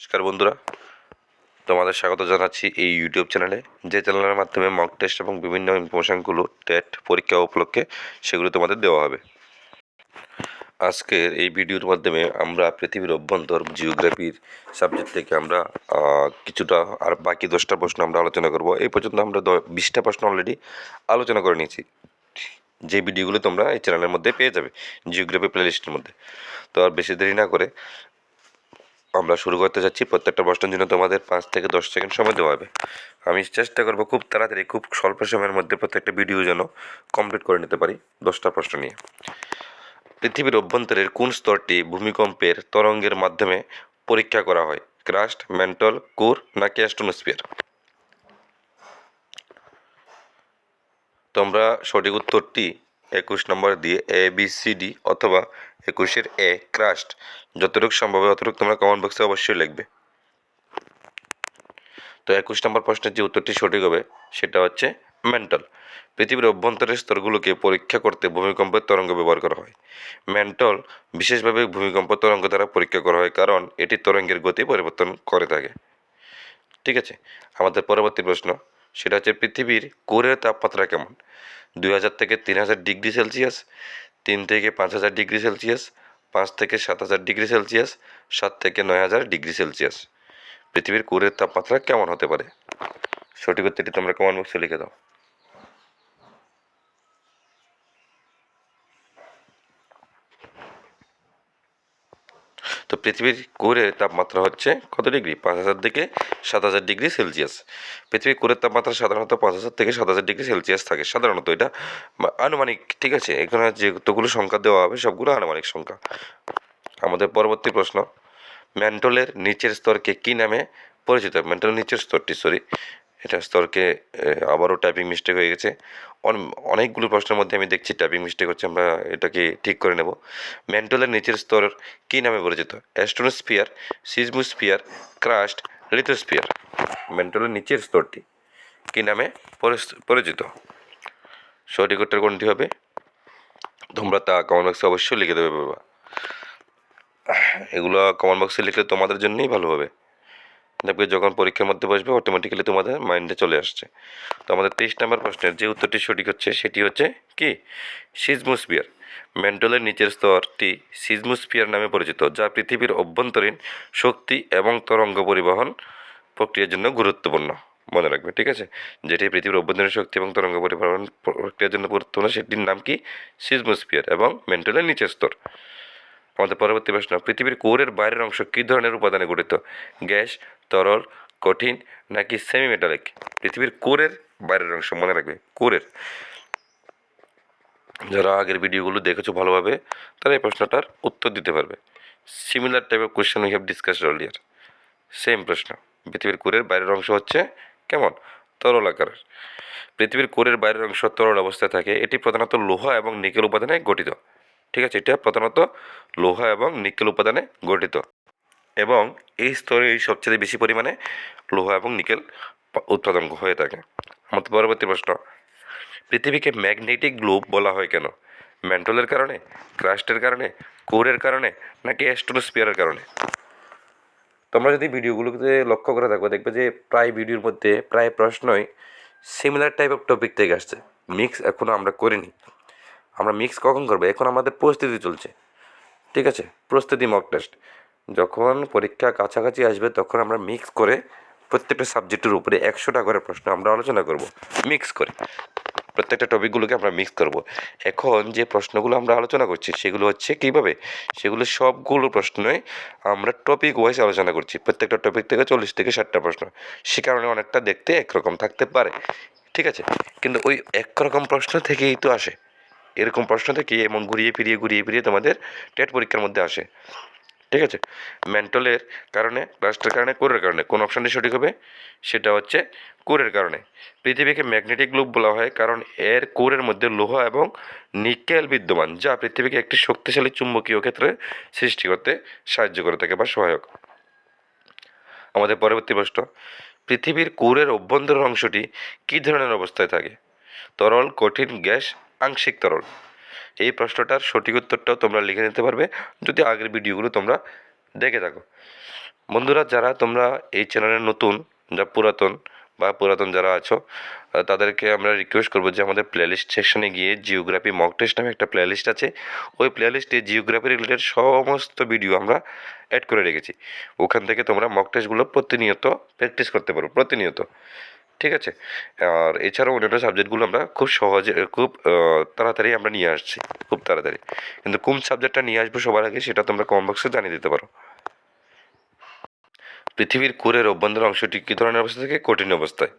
নমস্কার বন্ধুরা। তোমাদের স্বাগত জানাচ্ছি এই ইউটিউব চ্যানেলে যে চ্যানেলের মাধ্যমে মক টেস্ট এবং বিভিন্ন ইনফরমেশানগুলো টেট পরীক্ষা উপলক্ষে সেগুলো তোমাদের দেওয়া হবে। আজকের এই ভিডিওর মাধ্যমে আমরা পৃথিবীর অভ্যন্তর জিওগ্রাফির সাবজেক্ট থেকে আমরা কিছুটা আর বাকি দশটা প্রশ্ন আমরা আলোচনা করব। এই পর্যন্ত আমরা বিশটা প্রশ্ন অলরেডি আলোচনা করে নিয়েছি। যে ভিডিওগুলো তোমরা এই চ্যানেলের মধ্যে পেয়ে যাবে জিওগ্রাফি প্লেলিস্টের মধ্যে। তো আর বেশি দেরি না করে আমরা শুরু করতে যাচ্ছি। প্রত্যেকটা প্রশ্নের জন্য তোমাদের পাঁচ থেকে দশ সেকেন্ড সময় দেওয়া হবে। আমি চেষ্টা করব খুব তাড়াতাড়ি, খুব স্বল্প সময়ের মধ্যে প্রত্যেকটা ভিডিও যেন কমপ্লিট করে নিতে পারি দশটা প্রশ্ন নিয়ে। পৃথিবীর অভ্যন্তরের কোন স্তরটি ভূমিকম্পের তরঙ্গের মাধ্যমে পরীক্ষা করা হয়? ক্রাস্ট, ম্যান্টল, কোর নাকি অ্যাস্ট্রোনোস্ফিয়ার তোমরা সঠিক উত্তরটি একুশ নম্বর দিয়ে এ বি সি ডি অথবা একুশের এ ক্রাস্ট। যতটুকু সম্ভব ততটুকু তোমরা কমেন্ট বক্সে অবশ্যই লিখবে। তো একুশ নম্বর প্রশ্নের যে উত্তরটি সঠিক হবে, সেটা হচ্ছে মেন্টাল পৃথিবীর অভ্যন্তরের স্তরগুলোকে পরীক্ষা করতে ভূমিকম্পের তরঙ্গ ব্যবহার করা হয়। মেন্টল বিশেষভাবে ভূমিকম্প তরঙ্গ দ্বারা পরীক্ষা করা হয় কারণ এটি তরঙ্গের গতি পরিবর্তন করে থাকে। ঠিক আছে? আমাদের পরবর্তী প্রশ্ন, সেটা হচ্ছে পৃথিবীর কোরের তাপমাত্রা কেমন? দুই হাজার থেকে তিন হাজার ডিগ্রি সেলসিয়াস তিন থেকে পাঁচ হাজার ডিগ্রি সেলসিয়াস, পাঁচ থেকে সাত হাজার ডিগ্রি সেলসিয়াস, সাত থেকে নয় হাজার ডিগ্রি সেলসিয়াস। পৃথিবীর কোরের তাপমাত্রা কেমন হতে পারে? সঠিক উত্তরটি তোমরা কমেন্ট বক্সে লিখে দাও তো পৃথিবীর কোরের তাপমাত্রা হচ্ছে কত ডিগ্রি? পাঁচ হাজার থেকে সাত হাজার ডিগ্রি সেলসিয়াস। পৃথিবীর কোরের তাপমাত্রা সাধারণত পাঁচ হাজার থেকে সাত হাজার ডিগ্রি সেলসিয়াস থাকে। সাধারণত এটা আনুমানিক, ঠিক আছে? এখানে যেগুলো সংখ্যা দেওয়া হবে সবগুলো আনুমানিক সংখ্যা। আমাদের পরবর্তী প্রশ্ন ম্যান্টলের নিচের স্তরকে কী নামে পরিচিত? ম্যান্টলের নিচের স্তরটি সরি এটা স্তরকে আবারও টাইপিং মিস্টেক হয়ে গেছে। অন- অনেকগুলো প্রশ্নের মধ্যে আমি দেখছি টাইপিং মিস্টেক হচ্ছে, আমরা এটাকে ঠিক করে নেব। ম্যান্টলের নিচের স্তর কী নামে পরিচিত? অ্যাস্ট্রোনোস্ফিয়ার সিজমোস্ফিয়ার ক্রাস্ট লিথোস্ফিয়ার ম্যান্টলের নিচের স্তরটি কী নামে পরিচিত? সঠিক উত্তর কোনটি হবে? তোমরা তা কমেন্ট বক্সে অবশ্যই লিখে দেবে বাবা। এগুলো কমেন্ট বক্সে লিখলে তোমাদের জন্যই ভালো হবে। দেখবে যখন পরীক্ষার মধ্যে বসবে অটোমেটিক্যালি তোমাদের মাইন্ডে চলে আসছে। তো আমাদের তেইশ নম্বর প্রশ্নের যে উত্তরটি সঠিক হচ্ছে, সেটি হচ্ছে কি? সিজমোস্ফিয়ার। মেন্টলের নিচের স্তরটি সিজমোস্ফিয়ার নামে পরিচিত, যা পৃথিবীর অভ্যন্তরীণ শক্তি এবং তরঙ্গ পরিবহন প্রক্রিয়ার জন্য গুরুত্বপূর্ণ। মনে রাখবে, ঠিক আছে? যেটি পৃথিবীর অভ্যন্তরীণ শক্তি এবং তরঙ্গ পরিবহন প্রক্রিয়ার জন্য গুরুত্বপূর্ণ, সেটির নাম কি? সিজমোস্ফিয়ার এবং মেন্টলের নিচের স্তর। আমাদের পরবর্তী প্রশ্ন, পৃথিবীর কোরের বাইরের অংশ কী ধরনের উপাদানে গঠিত? গ্যাস, তরল, কঠিন নাকি সেমি মেটালিক পৃথিবীর কোরের বাইরের অংশ, মনে রাখবে, কোরের। যারা আগের ভিডিওগুলো দেখেছ ভালোভাবে, তারা এই প্রশ্নটার উত্তর দিতে পারবে। Similar type of question we have discuss earlier same প্রশ্ন, পৃথিবীর কোরের বাইরের অংশ হচ্ছে কেমন? তরল আকারের। পৃথিবীর কোরের বাইরের অংশ তরল অবস্থায় থাকে, এটি প্রধানত লোহা এবং নিকেল উপাদানে গঠিত। ঠিক আছে, এটা প্রধানত লোহা এবং নিকেল উপাদানে গঠিত। এবং এই স্তরে সবচেয়ে বেশি পরিমাণে লোহা এবং নিকেল উৎপাদন হয়ে থাকে। আমাদের পরবর্তী প্রশ্ন, পৃথিবীকে ম্যাগনেটিক গ্লোব বলা হয় কেন? ম্যান্টলের কারণে, ক্রাস্টের কারণে, কোরের কারণে, নাকি অ্যাস্ট্রোস্ফিয়ারের কারণে? তোমরা যদি ভিডিওগুলোতে লক্ষ্য করে থাকো, দেখবে যে প্রায় ভিডিওর মধ্যে প্রায় প্রশ্নই সিমিলার টাইপ অফ টপিক থেকে আসছে। মিক্স এখনও আমরা করিনি। আমরা মিক্স কখন করব? এখন আমাদের প্রস্তুতি চলছে। ঠিক আছে? প্রস্তুতি মক টেস্ট যখন পরীক্ষা কাছাকাছি আসবে, তখন আমরা মিক্স করে প্রত্যেকটা সাবজেক্টের উপরে একশোটা করে প্রশ্ন আমরা আলোচনা করব। মিক্স করে। প্রত্যেকটা টপিকগুলোকে আমরা মিক্স করব। এখন যে প্রশ্নগুলো আমরা আলোচনা করছি, সেগুলো হচ্ছে কীভাবে? সেগুলো সবগুলো প্রশ্নই আমরা টপিক ওয়াইজ আলোচনা করছি। প্রত্যেকটা টপিক থেকে চল্লিশ থেকে ষাটটা প্রশ্ন। সে কারণে অনেকটা দেখতে একরকম থাকতে পারে। ঠিক আছে? কিন্তু ওই একরকম প্রশ্ন থেকেই তো আসে। এরকম প্রশ্ন থেকে এমন ঘুরিয়ে ফিরিয়ে ঘুরিয়ে ফিরিয়ে তোমাদের টেট পরীক্ষার মধ্যে আসে। ঠিক আছে? মেন্টালের কারণে ব্লাস্টের কারণে কোরের কারণে, কোন অপশানটি সঠিক হবে? সেটা হচ্ছে কোরের কারণে। পৃথিবীকে ম্যাগনেটিক লুপ বলা হয় কারণ এর কোরের মধ্যে লোহা এবং নিকেল বিদ্যমান, যা পৃথিবীকে একটি শক্তিশালী চুম্বকীয় ক্ষেত্রে সৃষ্টি করতে সাহায্য করে থাকে বা সহায়ক। আমাদের পরবর্তী প্রশ্ন, পৃথিবীর কোরের অভ্যন্তরের অংশটি কী ধরনের অবস্থায় থাকে? তরল, কঠিন, গ্যাস আংশিক তরল। এই প্রশ্নটার সঠিক উত্তরটাও তোমরা লিখে নিতে পারবে যদি আগের ভিডিওগুলো তোমরা দেখে থাকো। বন্ধুরা, যারা তোমরা এই চ্যানেলে নতুন, যা পুরাতন বা পুরাতন যারা আছো তাদেরকে আমরা রিকোয়েস্ট করব যে আমাদের প্লেলিস্ট সেকশনে গিয়ে জিওগ্রাফি মক টেস্ট নামে একটা প্লেলিস্ট আছে। ওই প্লেলিস্টে জিওগ্রাফি রিলেটেড সমস্ত ভিডিও আমরা অ্যাড করে রেখেছি। ওখান থেকে তোমরা মক টেস্টগুলো প্রতিনিয়ত প্র্যাকটিস করতে পারো, প্রতিনিয়ত। ঠিক আছে? আর এছাড়াও অন্যান্য সাবজেক্টগুলো আমরা খুব সহজে, খুব তাড়াতাড়ি আমরা নিয়ে আসছি, খুব তাড়াতাড়ি। কিন্তু কোন সাবজেক্টটা নিয়ে আসব সবার আগে সেটা তোমরা কমেন্ট বক্সে জানিয়ে দিতে পারো। পৃথিবীর কোরের অভ্যন্তর অংশটি কী ধরনের অবস্থা থাকে? কঠিন অবস্থায়।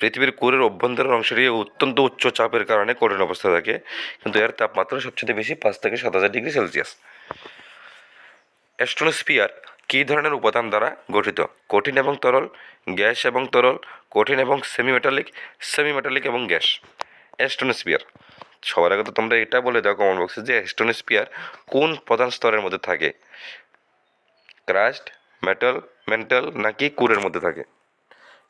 পৃথিবীর কোরের অভ্যন্তরের অংশটি অত্যন্ত উচ্চ চাপের কারণে কঠিন অবস্থা থাকে, কিন্তু এর তাপমাত্রা সবচেয়ে বেশি পাঁচ থেকে সাত হাজার ডিগ্রি সেলসিয়াস। অ্যাস্ট্রোস্ফিয়ার কী ধরনের উপাদান দ্বারা গঠিত? কঠিন এবং তরল, গ্যাস এবং তরল, কঠিন এবং সেমিমেটালিক সেমিমেটালিক এবং গ্যাস। অ্যাস্ট্রোস্ফিয়ার সবার আগে তো তোমরা এটা বলে দাও কমন বক্সে যে অ্যাস্ট্রোস্ফিয়ার কোন প্রধান স্তরের মধ্যে থাকে? ক্রাস্ট মেটাল মেন্টাল নাকি কুরের মধ্যে থাকে?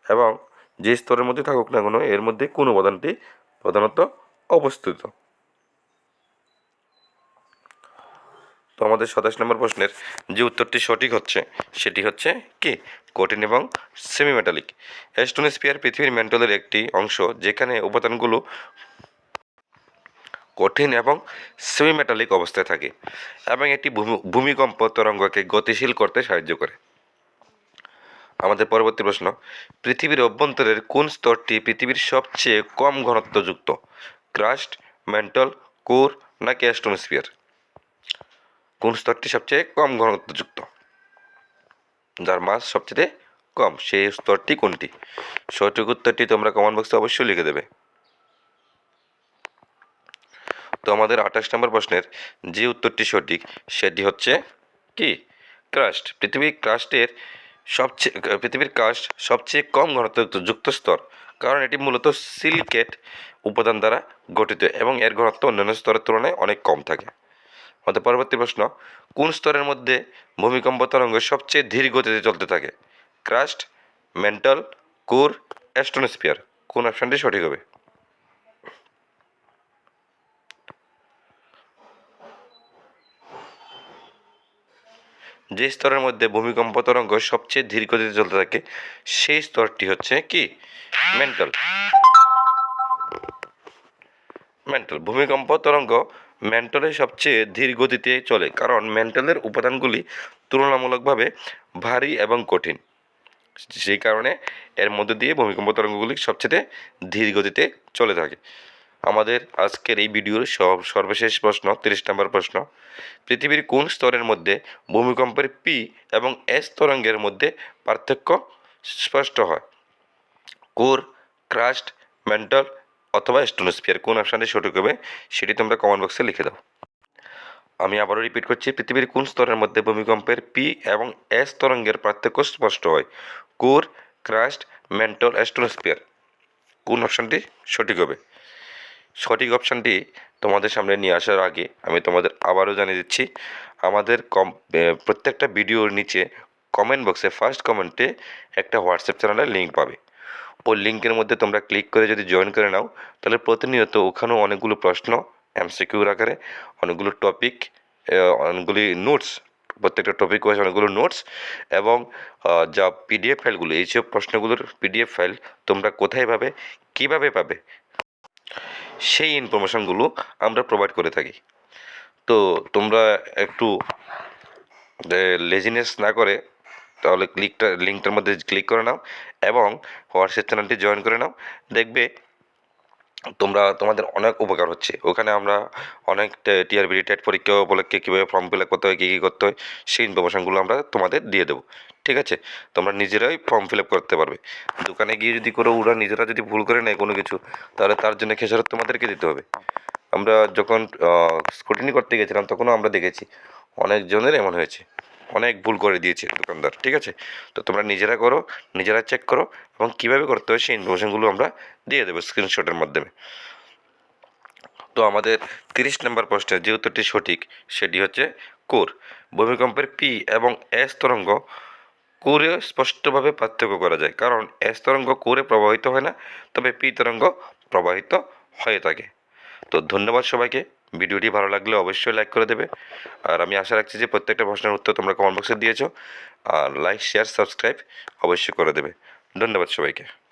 এবং যে স্তরের মধ্যে থাকুক না কোনো, এর মধ্যে কোন উপাদানটি প্রধানত অবস্থিত? আমাদের সাতাশ নম্বর প্রশ্নের যে উত্তরটি সঠিক হচ্ছে, সেটি হচ্ছে কি? কঠিন এবং সেমিমেটালিক অ্যাস্টোনোস্ফিয়ার পৃথিবীর ম্যান্টলের একটি অংশ, যেখানে উপাদানগুলো কঠিন এবং সেমিমেটালিক অবস্থায় থাকে এবং এটি ভূমি- ভূমিকম্প তরঙ্গকে গতিশীল করতে সাহায্য করে। আমাদের পরবর্তী প্রশ্ন, পৃথিবীর অভ্যন্তরের কোন স্তরটি পৃথিবীর সবচেয়ে কম ঘনত্বযুক্ত? ক্রাস্ট মেন্টল কোর নাকি অ্যাস্টোনোস্ফিয়ার কোন স্তরটি সবচেয়ে কম ঘনত্বযুক্ত? যার মাস সবচেয়ে কম, সেই স্তরটি কোনটি? সঠিক উত্তরটি তোমরা কমেন্ট বক্সে অবশ্যই লিখে দেবে। তো আমাদের আঠাশ নম্বর প্রশ্নের যে উত্তরটি সঠিক, সেটি হচ্ছে কি? ক্রাস্ট পৃথিবীর ক্রাস্টের সবচেয়ে পৃথিবীর কাস্ট সবচেয়ে কম ঘনত্বযুক্ত স্তর, কারণ এটি মূলত সিলিকেট উপাদান দ্বারা গঠিত এবং এর ঘনত্ব অন্যান্য স্তরের তুলনায় অনেক কম থাকে। আমাদের পরবর্তী প্রশ্ন, কোন স্তরের মধ্যে ভূমিকম্প তরঙ্গ সবচেয়ে ধীর গতিতে চলতে থাকে? ক্রাস্ট, মেন্টাল, কোর অ্যাস্ট্রোনোস্ফিয়ার কোন অপশানটি সঠিক হবে? যে স্তরের মধ্যে ভূমিকম্প তরঙ্গ সবচেয়ে ধীর গতিতে চলতে থাকে, সেই স্তরটি হচ্ছে কি? মেন্টাল। মেন্টাল। ভূমিকম্প তরঙ্গ মেন্টালে সবচেয়ে ধীর গতিতে চলে, কারণ মেন্টালের উপাদানগুলি তুলনামূলকভাবে ভারী এবং কঠিন। সেই কারণে এর মধ্যে দিয়ে ভূমিকম্প তরঙ্গগুলি সবচেয়ে ধীর গতিতে চলে থাকে। আমাদের আজকের এই ভিডিওর সব সর্বশেষ প্রশ্ন, তিরিশ নম্বর প্রশ্ন, পৃথিবীর কোন স্তরের মধ্যে ভূমিকম্পের পি এবং এস তরঙ্গের মধ্যে পার্থক্য স্পষ্ট হয়? কোর, ক্রাস্ট, মেন্টাল অথবা স্টোনোস্ফিয়ার কোন অপশানটি সঠিক হবে সেটি তোমরা কমেন্ট বক্সে লিখে দাও। আমি আবারও রিপিট করছি, পৃথিবীর কোন স্তরের মধ্যে ভূমিকম্পের পি এবং এস তরঙ্গের পার্থক্য স্পষ্ট হয়? কোর, ক্রাস্ট, মেন্টাল অ্যাস্ট্রোস্ফিয়ার কোন অপশানটি সঠিক হবে? সঠিক অপশানটি তোমাদের সামনে নিয়ে আসার আগে আমি তোমাদের আবারও জানিয়ে দিচ্ছি, আমাদের কম প্রত্যেকটা ভিডিওর নিচে কমেন্ট বক্সে ফার্স্ট কমেন্টে একটা হোয়াটসঅ্যাপ চ্যানেলের লিঙ্ক পাবে। লিঙ্কের মধ্যে তোমরা ক্লিক করে যদি জয়েন করে নাও, তাহলে প্রতিনিয়ত ওখানেও অনেকগুলো প্রশ্ন এমসিকিউর আকারে অনেকগুলো টপিক অনেকগুলি নোটস প্রত্যেকটা টপিক ওয়াইজ অনেকগুলো নোটস এবং যা পিডিএফ ফাইলগুলো এইসব প্রশ্নগুলোর পিডিএফ ফাইল তোমরা কোথায় পাবে, কীভাবে পাবে, সেই ইনফরমেশনগুলো আমরা প্রোভাইড করে থাকি। তো তোমরা একটু লেজিনেস না করে তাহলে ক্লিকটা, লিঙ্কটার মধ্যে ক্লিক করে নাও এবং হোয়াটসঅ্যাপ চ্যানেলটি জয়েন করে নাও। দেখবে তোমরা, তোমাদের অনেক উপকার হচ্ছে। ওখানে আমরা অনেক টিআরবি টেট পরীক্ষা উপলক্ষে কীভাবে ফর্ম ফিল আপ করতে হয়, কী কী করতে হয়, সেই ইনফরমেশনগুলো আমরা তোমাদের দিয়ে দেবো। ঠিক আছে? তোমরা নিজেরাই ফর্ম ফিল আপ করতে পারবে। দোকানে গিয়ে যদি করে ওরা নিজেরা যদি ভুল করে নেয় কোনো কিছু, তাহলে তার জন্য খেসারত তোমাদেরকে দিতে হবে। আমরা যখন স্কুটিনি করতে গেছিলাম, তখনও আমরা দেখেছি। অনেকজনের এমন হয়েছে। অনেক ভুল করে দিয়েছে দোকানদার, ঠিক আছে? তো তোমরা নিজেরা করো, নিজেরা চেক করো এবং কীভাবে করতে হয় সেই ইনফরমেশনগুলো আমরা দিয়ে দেবো স্ক্রিনশটের মাধ্যমে। তো আমাদের তিরিশ নম্বর প্রশ্নের যে উত্তরটি সঠিক, সেটি হচ্ছে কোর। ভূমিকম্পের পি এবং এস তরঙ্গ কোরে স্পষ্টভাবে পার্থক্য করা যায়, কারণ এস তরঙ্গ কোরে প্রবাহিত হয় না, তবে পি তরঙ্গ প্রবাহিত হয়ে থাকে। তো ধন্যবাদ সবাইকে। ভিডিওটি ভালো লাগলে অবশ্যই লাইক করে দেবে। আর আমি আশা রাখছি যে প্রত্যেকটা প্রশ্নের উত্তর তোমরা কমেন্ট বক্সে দিয়েছ। আর লাইক শেয়ার সাবস্ক্রাইব অবশ্যই করে দেবে। ধন্যবাদ সবাইকে।